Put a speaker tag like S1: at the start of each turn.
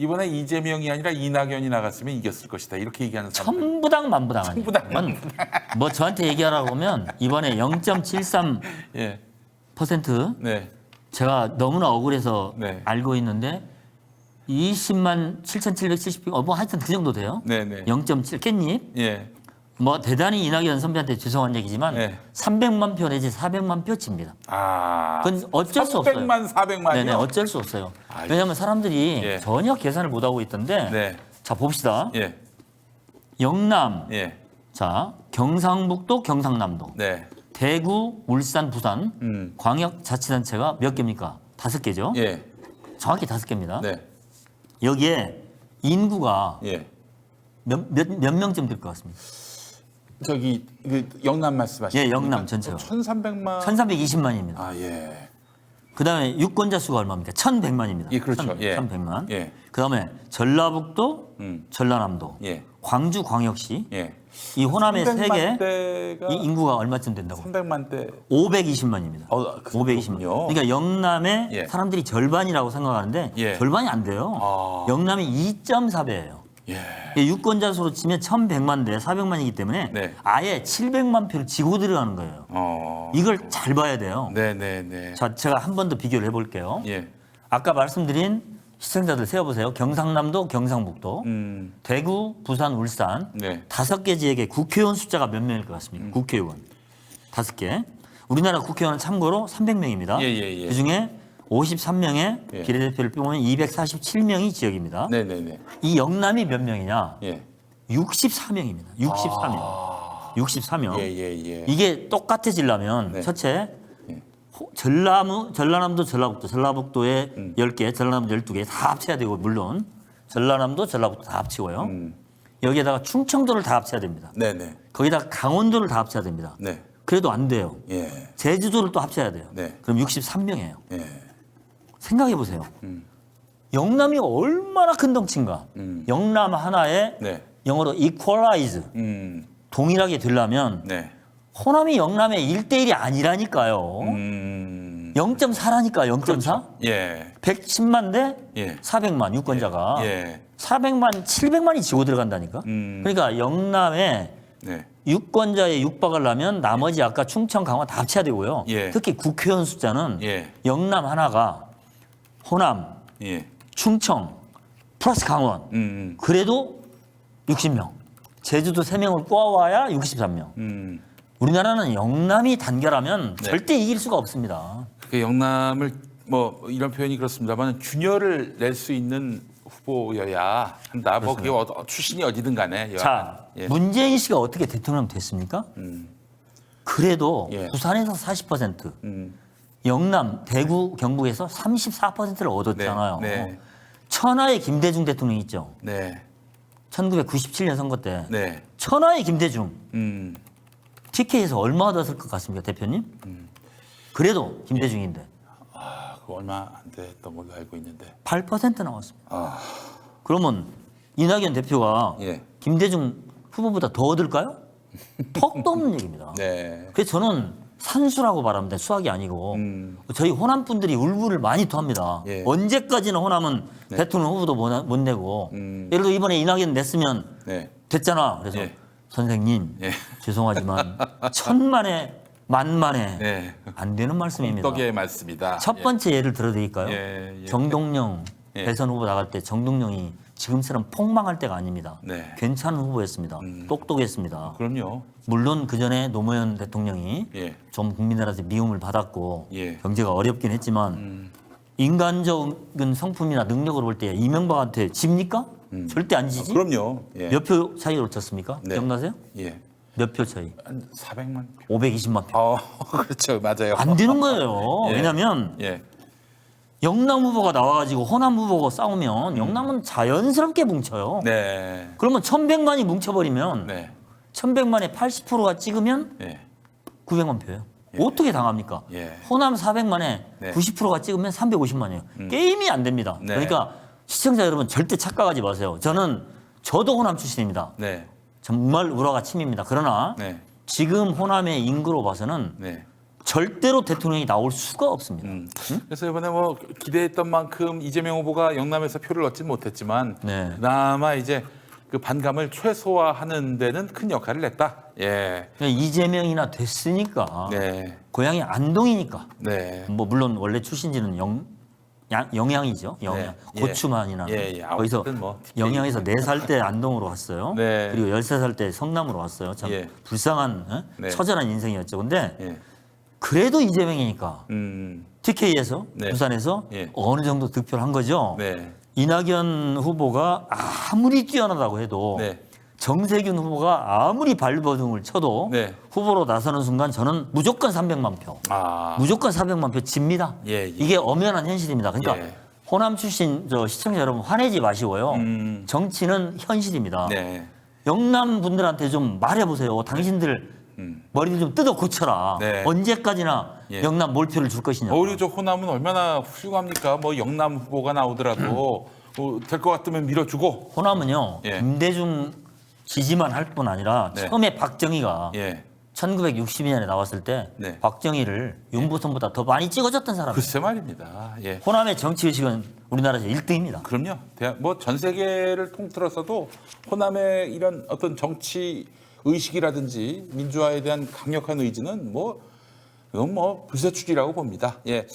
S1: 이번에 이재명이 아니라 이낙연이 나갔으면 이겼을 것이다. 이렇게 얘기하는 사람.
S2: 천부당 만부당 아니에요.
S1: 천부당,
S2: 뭐 저한테 얘기하라고 하면 이번에 0.73%
S1: 예. 네.
S2: 제가 너무나 억울해서
S1: 네.
S2: 알고 있는데 20만 7,770표 어, 뭐 하여튼 그 정도 돼요.
S1: 네, 네.
S2: 0.7 깻잎
S1: 예.
S2: 뭐 대단히 이낙연 선배한테 죄송한 얘기지만
S1: 네.
S2: 300만 표 내지 400만 표 칩니다.
S1: 아.
S2: 그건 어쩔 수 없어요.
S1: 300만, 400만이요?
S2: 네네 어쩔 수 없어요.
S1: 아이고.
S2: 왜냐하면 사람들이
S1: 예.
S2: 전혀 계산을 못 하고 있던데
S1: 네.
S2: 자 봅시다.
S1: 예.
S2: 영남
S1: 예.
S2: 자 경상북도 경상남도
S1: 네.
S2: 대구 울산 부산
S1: 음.
S2: 광역자치단체가 몇 개입니까? 다섯 개죠.
S1: 예.
S2: 정확히 다섯 개입니다.
S1: 네.
S2: 여기에 인구가
S1: 예.
S2: 몇, 몇, 몇 명쯤 될 것 같습니다.
S1: 저기 그 영남 말씀하시는
S2: 예, 영남 전체가.
S1: 1,300만.
S2: 1320만입니다.
S1: 아, 예.
S2: 그다음에 유권자 수가 얼마입니까? 1100만입니다.
S1: 예, 그렇죠. 예.
S2: 1100만.
S1: 예.
S2: 그다음에 전라북도,
S1: 음.
S2: 전라남도,
S1: 예.
S2: 광주 광역시
S1: 예.
S2: 이 호남의 세
S1: 300만
S2: 개
S1: 대가
S2: 이 인구가 얼마쯤 된다고?
S1: 300만 대.
S2: 520만입니다.
S1: 어, 그
S2: 520만.
S1: 정도군요.
S2: 그러니까 영남의
S1: 예.
S2: 사람들이 절반이라고 생각하는데
S1: 예.
S2: 절반이 안 돼요.
S1: 아.
S2: 영남이 2.4배예요.
S1: 예.
S2: 유권자 수로 치면 1,100만 대 400만이기 때문에
S1: 네.
S2: 아예 700만 표를 지고 들어가는 거예요.
S1: 어.
S2: 이걸 잘 봐야 돼요.
S1: 네, 네, 네.
S2: 자, 제가 한 번 더 비교를 해볼게요.
S1: 예.
S2: 아까 말씀드린 시청자들 세어보세요. 경상남도, 경상북도,
S1: 음.
S2: 대구, 부산, 울산
S1: 네.
S2: 다섯 개 지역의 국회의원 숫자가 몇 명일 것 같습니까?
S1: 음.
S2: 국회의원 다섯 개. 우리나라 국회의원은 참고로 300명입니다.
S1: 예, 예, 예.
S2: 그 중에 53명의
S1: 예.
S2: 비례대표를 빼면 247명이 지역입니다.
S1: 네, 네, 네.
S2: 이 영남이 몇 명이냐?
S1: 예.
S2: 64명입니다. 63명.
S1: 아.
S2: 64명.
S1: 예, 예, 예.
S2: 이게 똑같아지려면
S1: 네.
S2: 첫째
S1: 예.
S2: 호- 전라무, 전라남도, 전라북도, 전라북도에
S1: 음.
S2: 10개, 전라남도 12개 다 합쳐야 되고 물론 전라남도, 전라북도 다 합치고요.
S1: 음.
S2: 여기에다가 충청도를 다 합쳐야 됩니다.
S1: 네, 네.
S2: 거기다가 강원도를 다 합쳐야 됩니다.
S1: 네.
S2: 그래도 안 돼요.
S1: 예.
S2: 제주도를 또 합쳐야 돼요.
S1: 네.
S2: 그럼 63명이에요.
S1: 예.
S2: 생각해 보세요.
S1: 음.
S2: 영남이 얼마나 큰 덩치인가.
S1: 음.
S2: 영남 하나에
S1: 네.
S2: 영어로 equalize
S1: 음.
S2: 동일하게 되려면
S1: 네.
S2: 호남이 영남의 1대1이 아니라니까요.
S1: 음.
S2: 0.4라니까 0.4?
S1: 예.
S2: 110만 대
S1: 예.
S2: 400만 유권자가
S1: 예.
S2: 400만 700만이 지고 들어간다니까.
S1: 음.
S2: 그러니까 영남에
S1: 네.
S2: 유권자의 육박을 하면 나머지 아까 충청 강화 다 합쳐야 되고요.
S1: 예.
S2: 특히 국회의원 숫자는
S1: 예.
S2: 영남 하나가 호남,
S1: 예.
S2: 충청 플러스 강원
S1: 음.
S2: 그래도 60명. 제주도 3명을 꼬아와야 63명.
S1: 음.
S2: 우리나라는 영남이 단결하면
S1: 네.
S2: 절대 이길 수가 없습니다.
S1: 그 영남을 뭐 이런 표현이 그렇습니다만 균열을 낼 수 있는 후보여야 한다. 뭐 그게 어, 출신이 어디든 간에.
S2: 자,
S1: 예.
S2: 문재인 씨가 어떻게 대통령 됐습니까?
S1: 음.
S2: 그래도
S1: 예.
S2: 부산에서 40%,
S1: 음.
S2: 영남, 대구, 경북에서 34%를 얻었잖아요.
S1: 네, 네.
S2: 천하의 김대중 대통령 있죠.
S1: 네.
S2: 1997년 선거 때
S1: 네.
S2: 천하의 김대중
S1: 음.
S2: TK에서 얼마 얻었을 것 같습니까, 대표님? 그래도 김대중인데
S1: 아, 그 얼마 안 됐던 걸로 알고 있는데.
S2: 8% 나왔습니다.
S1: 아.
S2: 그러면 이낙연 대표가
S1: 예.
S2: 김대중 후보보다 더 얻을까요? 턱도 없는 얘기입니다.
S1: 네.
S2: 그래서 저는 산수라고 말합니다. 수학이 아니고
S1: 음.
S2: 저희 호남 분들이 울분을 많이 토합니다.
S1: 예.
S2: 언제까지나 호남은 대통령 후보도 못, 못 내고
S1: 음.
S2: 예를 들어 이번에 이낙연 냈으면
S1: 네.
S2: 됐잖아. 그래서
S1: 예.
S2: 선생님
S1: 예.
S2: 죄송하지만 천만에 만만에
S1: 네.
S2: 안 되는 말씀입니다.
S1: 떡의 말씀이다.
S2: 첫 번째 예 를 들어드릴까요?
S1: 예, 예.
S2: 정동영
S1: 예.
S2: 대선 후보 나갈 때 정동영이 지금처럼 폭망할 때가 아닙니다.
S1: 네.
S2: 괜찮은 후보였습니다. 똑똑했습니다.
S1: 그럼요.
S2: 물론 그 전에 노무현 대통령이
S1: 예.
S2: 좀 국민들한테 미움을 받았고
S1: 예. 음.
S2: 경제가 어렵긴 했지만 인간적인 성품이나 능력으로 볼 때 이명박한테 집니까? 절대 안 지지.
S1: 음. 그럼요. 예.
S2: 몇표 차이로 졌습니까?
S1: 네.
S2: 기억나세요?
S1: 예.
S2: 몇 표 차이?
S1: 한 400만 표.
S2: 520만 표.
S1: 어, 그렇죠. 맞아요.
S2: 안 되는 거예요.
S1: 예.
S2: 왜냐하면
S1: 예.
S2: 영남 후보가 나와가지고 호남 후보가 싸우면 영남은 자연스럽게 뭉쳐요.
S1: 네.
S2: 그러면 1100만이 뭉쳐버리면
S1: 네.
S2: 1100만에 80%가 찍으면
S1: 예.
S2: 900만 표예요. 어떻게 당합니까?
S1: 예.
S2: 호남 400만에
S1: 네.
S2: 90%가 찍으면 350만이에요. 게임이 안 됩니다.
S1: 네.
S2: 그러니까 시청자 여러분 절대 착각하지 마세요. 저는 저도 호남 출신입니다.
S1: 네.
S2: 정말 우라가 침입니다. 그러나
S1: 네.
S2: 지금 호남의 인구로 봐서는
S1: 네.
S2: 절대로 대통령이 나올 수가 없습니다.
S1: 음. 그래서 이번에 뭐 기대했던 만큼 이재명 후보가 영남에서 표를 얻지 못했지만
S2: 네.
S1: 그나마 이제 그 반감을 최소화하는 데는 큰 역할을 냈다. 예.
S2: 그러니까 이재명이나 됐으니까
S1: 네.
S2: 고향이 안동이니까
S1: 네.
S2: 뭐 물론 원래 출신지는 영 양, 영양이죠. 영양.
S1: 네. 예.
S2: 고추만이나
S1: 예, 예.
S2: 거기서
S1: 아무튼 뭐 디테일이
S2: 영양에서 네 살 때 안동으로 왔어요.
S1: 네.
S2: 그리고 13살 때 성남으로 왔어요. 참
S1: 예.
S2: 불쌍한 어?
S1: 네.
S2: 처절한 인생이었죠. 근데
S1: 예.
S2: 그래도 이재명이니까
S1: 음.
S2: TK에서
S1: 네.
S2: 부산에서
S1: 예.
S2: 어느 정도 득표를 한 거죠.
S1: 네.
S2: 이낙연 후보가 아무리 뛰어나다고 해도
S1: 네.
S2: 정세균 후보가 아무리 발버둥을 쳐도
S1: 네.
S2: 후보로 나서는 순간 저는 무조건 300만 표.
S1: 아.
S2: 무조건 400만 표 집니다.
S1: 예, 예.
S2: 이게 엄연한 현실입니다. 그러니까
S1: 예.
S2: 호남 출신 저 시청자 여러분 화내지 마시고요.
S1: 음.
S2: 정치는 현실입니다.
S1: 네.
S2: 영남 분들한테 좀 말해보세요. 당신들
S1: 음.
S2: 머리를 좀 뜯어 고쳐라.
S1: 네.
S2: 언제까지나
S1: 예.
S2: 영남 몰표를 줄 것이냐.
S1: 어, 우리 저 호남은 얼마나 훌륭합니까? 뭐 영남 후보가 나오더라도 어, 될것 같으면 밀어주고.
S2: 호남은요.
S1: 예.
S2: 김대중 지지만 할 뿐 아니라
S1: 네.
S2: 처음에 박정희가
S1: 예.
S2: 1962년에 나왔을 때
S1: 네.
S2: 박정희를 윤보선보다 더 많이 찍어줬던 사람이에요.
S1: 글쎄 말입니다. 예.
S2: 호남의 정치 의식은 우리나라에서 1등입니다.
S1: 그럼요. 뭐 전 세계를 통틀어서도 호남의 이런 어떤 정치 의식이라든지 민주화에 대한 강력한 의지는 뭐 이건 뭐 불세출이라고 봅니다. 예.